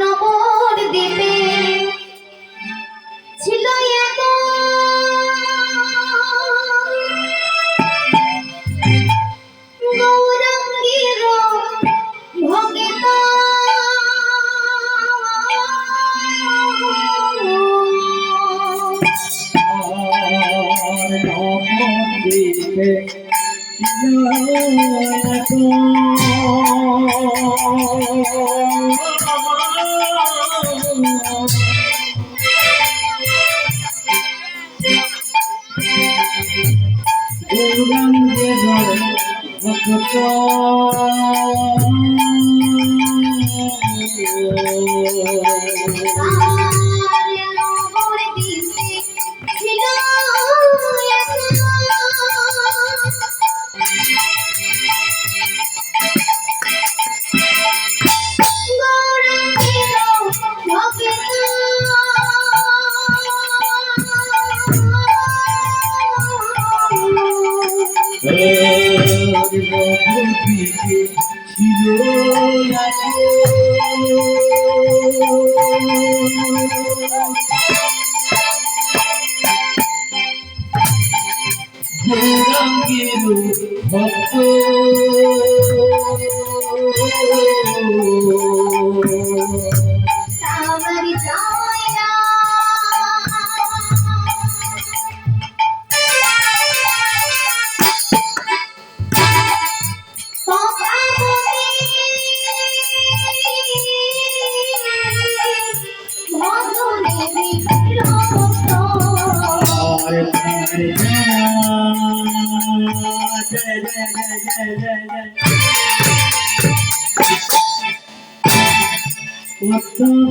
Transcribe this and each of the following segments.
নবর দ্বীপে ছিল এত। গৌরাঙ্গীর ভগিত। নবদ্বীপে ছিল এক গৌরাঙ্গের ভক্ত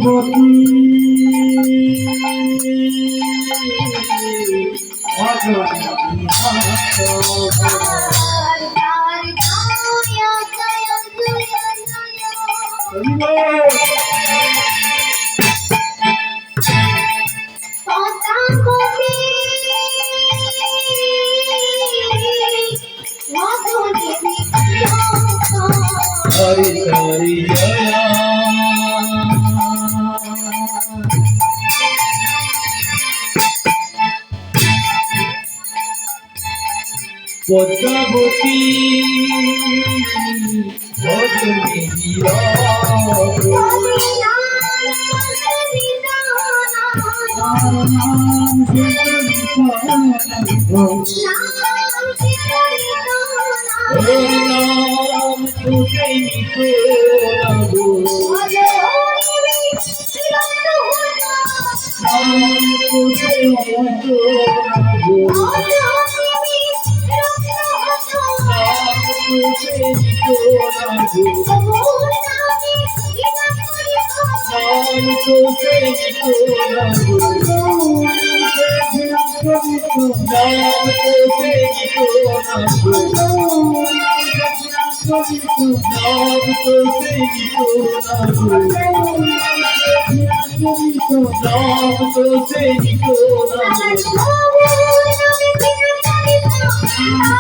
পদ্মাবতী পদ্মাবতী। নাম তুকে লাগো নাম তুকে নিকো লাগো নাম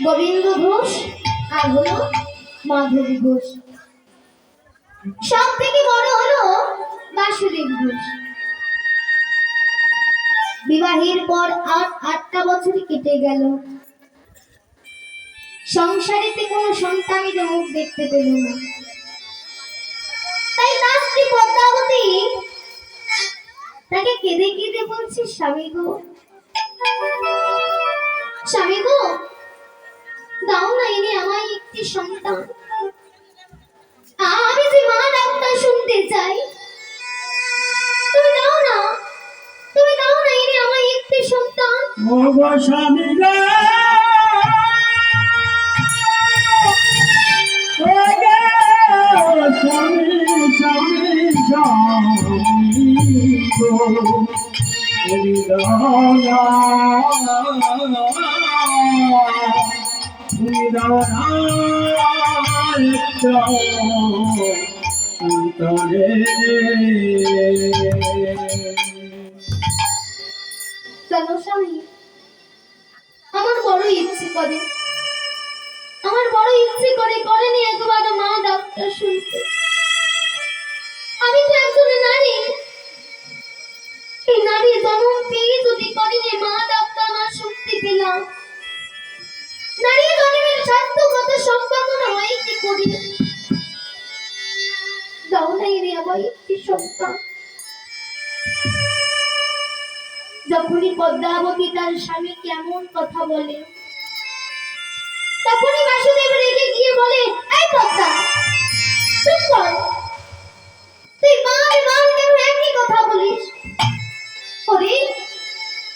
গোবিন্দ ঘোষ আর হলো মাধব ঘোষ। সব থেকে বড় হলো বাসুদেব ঘোষ। বিবাহের পর আট আটটা বছর কেটে গেল। সংসারেতে কোনো সন্তানের মুখ দেখতে পেল না। তাই তার স্ত্রী পদ্মাবতী তাকে কেঁদে কেঁদে বলছে, স্বামী গো স্বামী গো দাও না এনে আমায় একটি সন্তান। আমি যে মা ডাক্তার শুনতে চাই, তুমি দাও না। তুমি দাও না এনে আমায় একটি সন্তান। ও গো স্বামী আমার বড় ইচ্ছে করে, আমার বড় ইচ্ছে করে করেনি একবার মা ডাক্তার শুনতে। আমি তো একজন নারী। এই নারী জন্ম পেয়ে যদি করেনি মা ডাক্তার না শুনতে পেলাম নারী জন্মের সার্থকতা সম্পাদনা হয় কি করি দাও নাই রে আবার একটি সন্তান। যখনই পদ্মাবতী তার স্বামী কেমন কথা বলে, তখনই বাসুদেব রেগে গিয়ে বলে, এই পদ্মা, চুপ কর। তুই বার বার কেন একই কথা বলিস? ওরে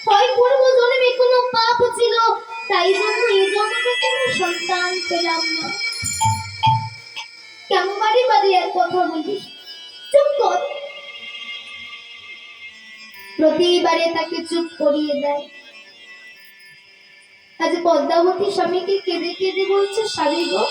হয় পূর্ব জন্মে কোনো পাপ ছিল। তাই জন্য এই জন্মে কোনো সন্তান পেলাম না। কেমন বাড়ি বাড়ি এক কথা বলিস? চুপ কর। প্রতিবারে তাকে চুপ করিয়ে দেয়। আজ পদ্মাবতী স্বামীকে কেঁদে কেঁদে বলছে, স্বামী গো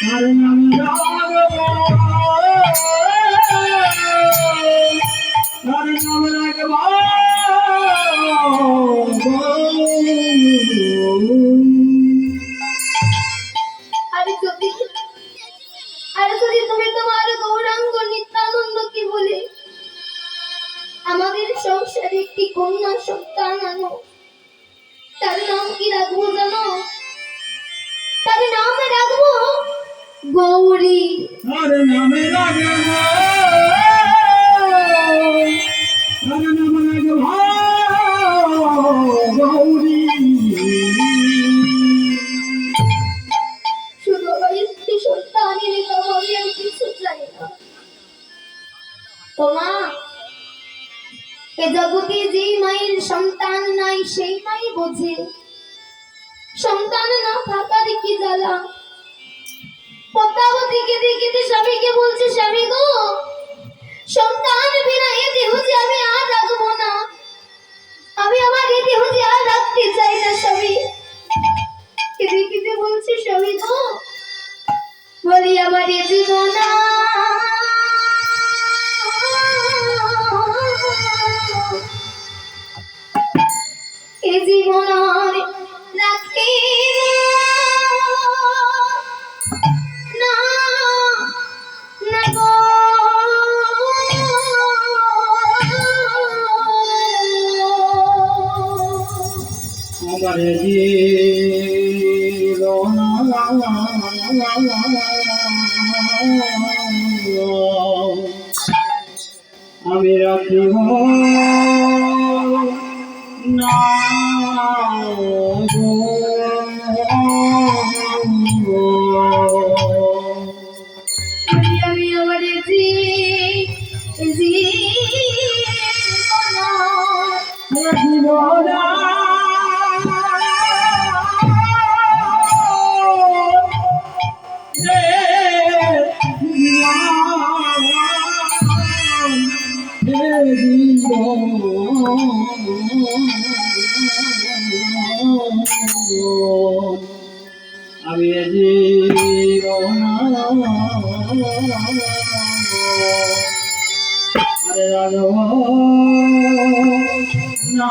তার তোমা, এ জগতে যে মায়ের সন্তান নাই, সেই মাই বোঝে। সন্তান না থাকার কি জ্বালা? পদ্মাবতীকে দেখে স্বামীকে বলছে, স্বামী গো, সন্তান বিনা এ দেহ যে আমি আর রাখব না। আমি আমার এ দেহ যে আর রাখতে চাই না, স্বামী। কেঁদে কেঁদে বলছে, স্বামী গো, বলি আমার এ জীবন এ জীবন গো আমার জীবন আমি রাখিব আমি আরে রাঘব না।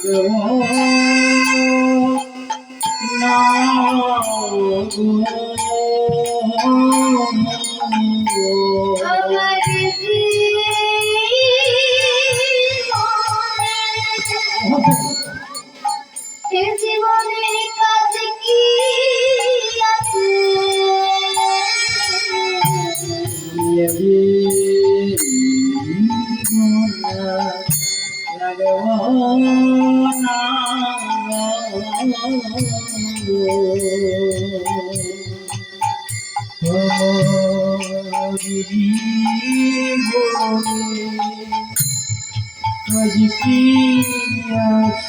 জীবন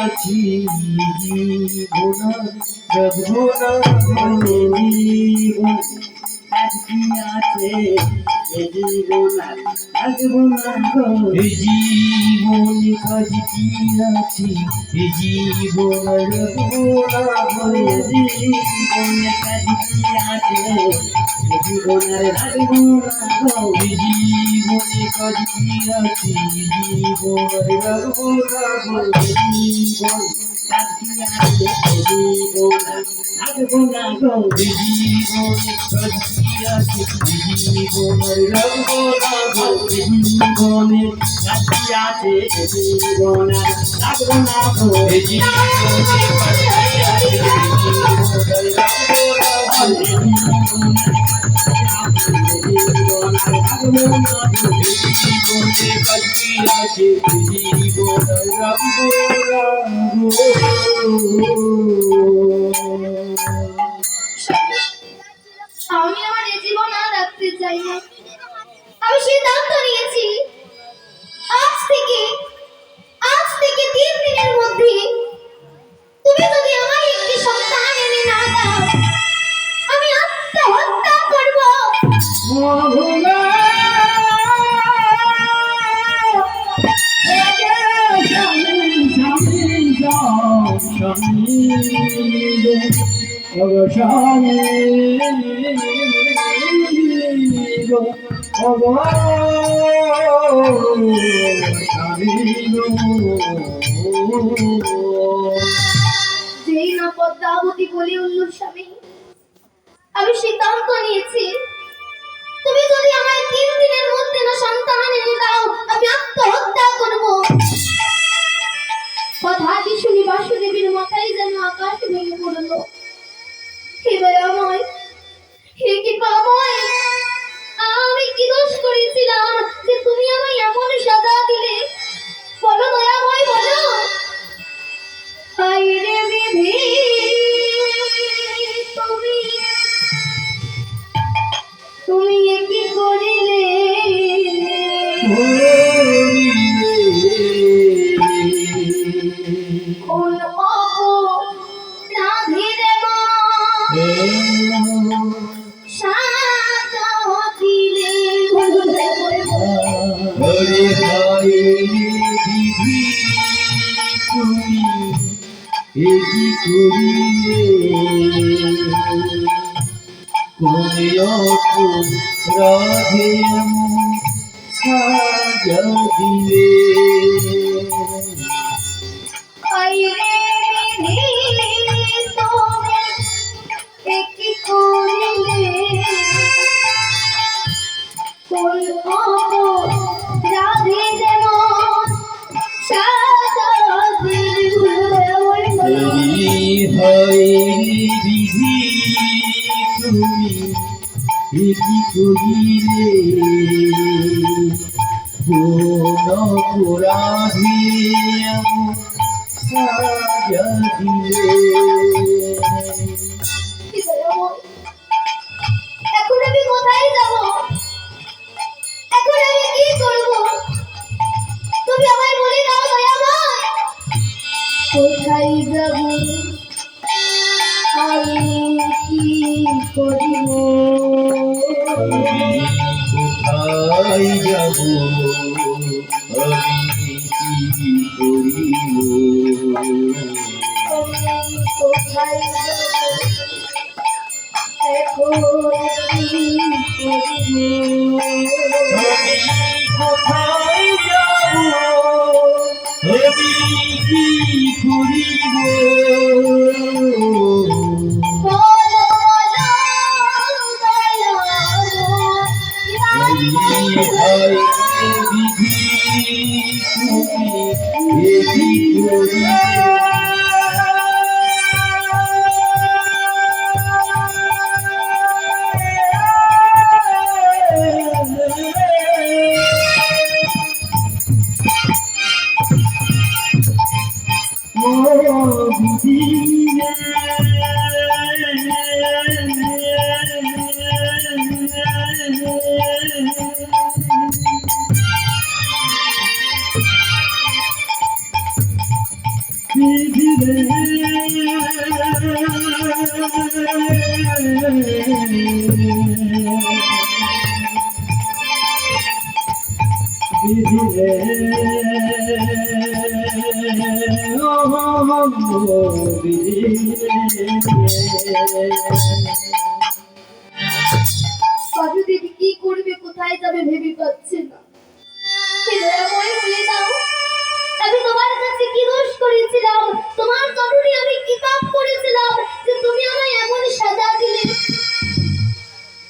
আছি জীবন জীবন আছে জীবন জীবন জীবন কাজ কি আছে জীবন জীবন জীবন কাজ জীবনের রাখব রাখব জীবনে কাজ জীবন রাখব না গো জীবনে কাজ কি আছে জীবনের রাখব রাখব আমি আমার এ জীবন আর রাখতে চাই না। আমি সিদ্ধান্ত নিয়েছি, আজ থেকে আজ থেকে তিন দিনের মধ্যে তুমি যদি আমায় একটি সন্তান এনে না দাও, আমি আত্মহত্যা করব। যেই না পদ্মাবতী বলে উঠল স্বামী, আমি সিদ্ধান্ত নিয়েছি। তুমি যদি আমায় তিন দিনের মধ্যে না সন্তান এনে দাও, আমি আত্মহত্যা করব। কথাটি শুনি বাসুদেবীর মাথায় যেন আকাশ ভেঙে পড়ল। হে দয়াময় আমি কি দোষ করেছিলাম যে তুমি আমায় এমন সাজা দিলে? এটি করিলে এখন আমি কোথায় যাব? আমি কি করব? কি কোথায় যাব।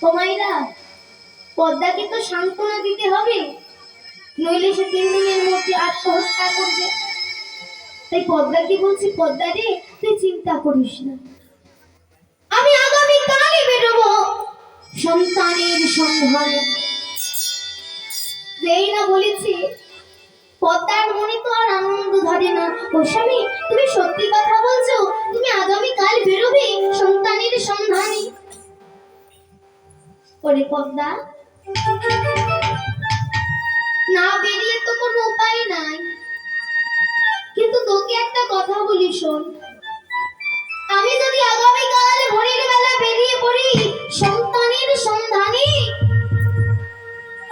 তোমাইরা পদ্মাকে তো সান্ত্বনা দিতে হবে। নইলে সে তিন দিনের মধ্যে আত্মহত্যা করবে। তাই পদ্মাকে বলছি, পদ্মা রে, তুই চিন্তা করিস না। আমি আগামী কালই বেরোবো সন্তানের সন্ধানে যেই না বলেছি, পদ্মার মনে তো আর আনন্দ ধরে না। ও স্বামী, তুমি সত্যি কথা বলছো? তুমি আগামী কাল বেরোবে সন্তানের সন্ধানে। ওরে পদ্মা। না বেরিয়ে তো কোনো উপায় নাই। কিন্তু তোকে একটা কথা বলি শোন। আমি যদি আগামীকাল ভোরের বেলা বেরিয়ে পড়ি, সন্তানের সন্ধানে,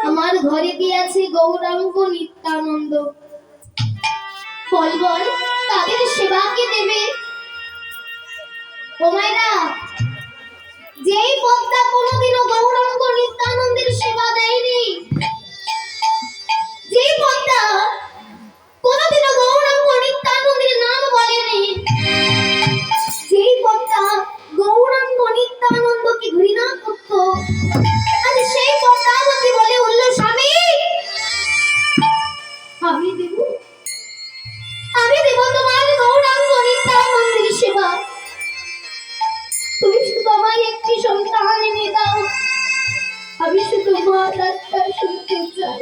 আমার ঘরে দিয়ে আছে গৌরাঙ্গ নিত্যানন্দ। বল বল, তাদের সেবাকে দেবে। ও মায়েরা যেই পদ্মা কোনোদিনও গৌরাঙ্গ নিত্যানন্দের সেবা দেয়নি। যেই পদ্মা কোনোদিনও গৌরাঙ্গ নিত্যানন্দের নাম বলেনি। যেই পদ্মা গৌরাঙ্গ নিত্যানন্দকে ঘৃণা করত আর সেই পদ্মা সন্তান এনে দাও আমি শুধু মা ডাক্তার শুনতে চাই।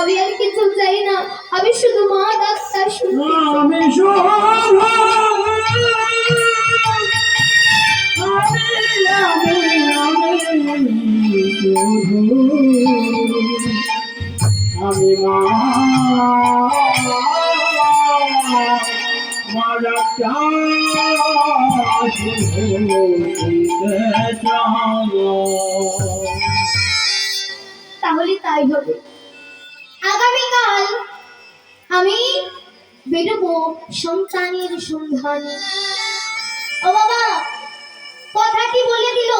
আমি আর কিছু চাই না। আমি শুধু মা ডাক্তার শুনতে আমি আমি মা মারা তাহলে তাই হবে। আগামীকাল আমি বেরোবো সন্তানের সন্ধানে। ও বাবা, কথাটি বলে দিল।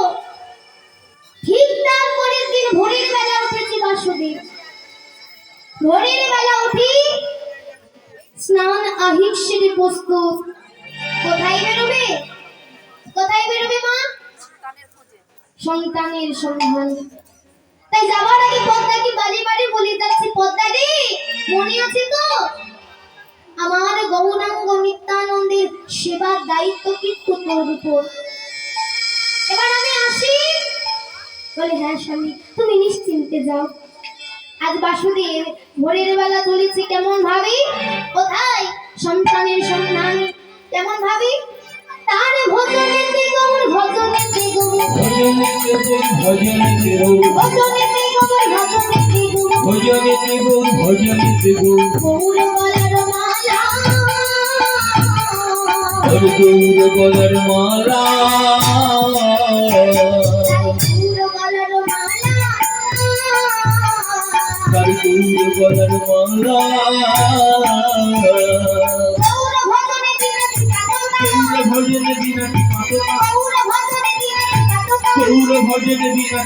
ঠিক তার পরের দিন ভোরের বেলা উঠেছি বাসুদেব। ভোরের বেলা উঠি স্নান আহিসের প্রস্তুত। কোথায় বেরোবে? কোথায় বেরোবে মা? সন্তানের সন্ধান। তাই যাওয়ার আগে পদ্মাকে বাড়ি বাড়ি বলে যাচ্ছি পদ্মা রে মনে আছে তো? আমার গৌরাঙ্গ নিত্যানন্দের সেবার দায়িত্ব কিন্তু তোর উপর। এবার আমি আসি। বলে হ্যাঁ স্বামী তুমি নিশ্চিন্তে যাও। আজ বাসুদেব ভোরের বেলা চলেছে কেমন ভাবে? কোথায়? সন্তানের সন্ধান। কেমন ভাবে? তার ভজনেতে গৌর ভজনেতে গৌর ভজনে ভজনে ভজনেতে গৌর ভজনেতে গৌর ভজনে গুণ ভজনে গুণ গৌর গলার মালা। গৌর গলার মালা। বলার মঙ্গলা ভোজনে বিনা গৌর ভোজনে বিনা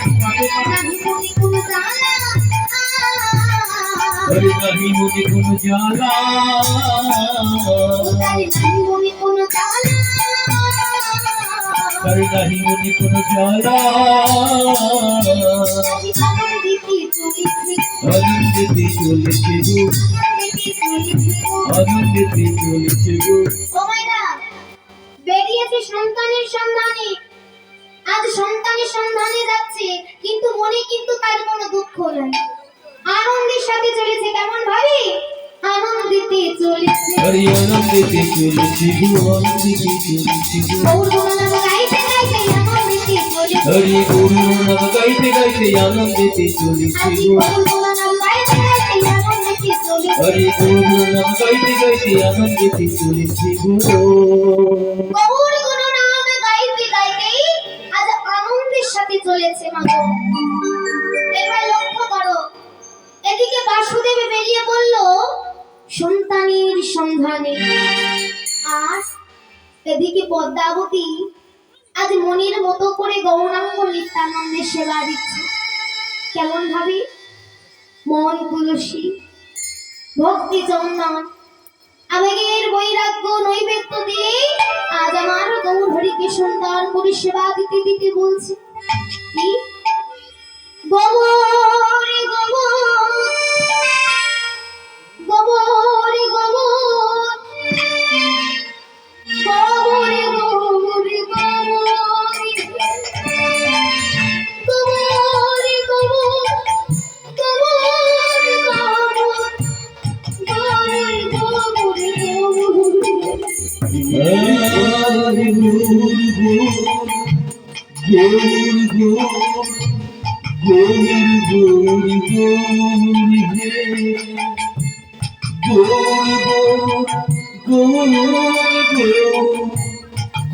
হরে নাহি মনে নাহি কানন দিতি চলিছি আনন্দিতে চলেছে গো দিতি চলেছে গো বেরিয়েছে সন্তানের সন্ধানে। আজ সন্তানের সন্ধানে যাচ্ছে কিন্তু মনে কিন্তু তার কোনো দুঃখ নাই। আনন্দের সাথে চলেছে কেমন ভাবে? আনন্দিতে চলেছে। আনন্দিতে চলেছে গো আনন্দিতে চলেছে গো। হরি গৌর নাম গাইতে গাইতে আনন্দিতে চলেছে হরি গৌর নাম গাইতে গাইতে আনন্দিতে চলেছে গৌর গুণনাম গাইতে গাইতেই আজ আনন্দের সাথে চলেছে মাগো এবার লক্ষ্য করো এদিকে বাসুদেব বেরিয়ে পড়ল সন্তানের সন্ধানে আর এদিকে পদ্মাবতী আজ মনির মতো করে সেবা দিচ্ছে। কেমন ভাবে? মন তুলসী, ভক্তি চন্দন। আবেগের বৈরাগ্য নৈবেদ্য দিয়ে আজ আমার গৌরহরিকে সুন্দর করে সেবা দিতে দিতে বলছে। কি? গোবর গোবর গোবর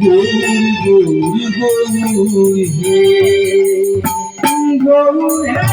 গৌর গৌর হে গৌর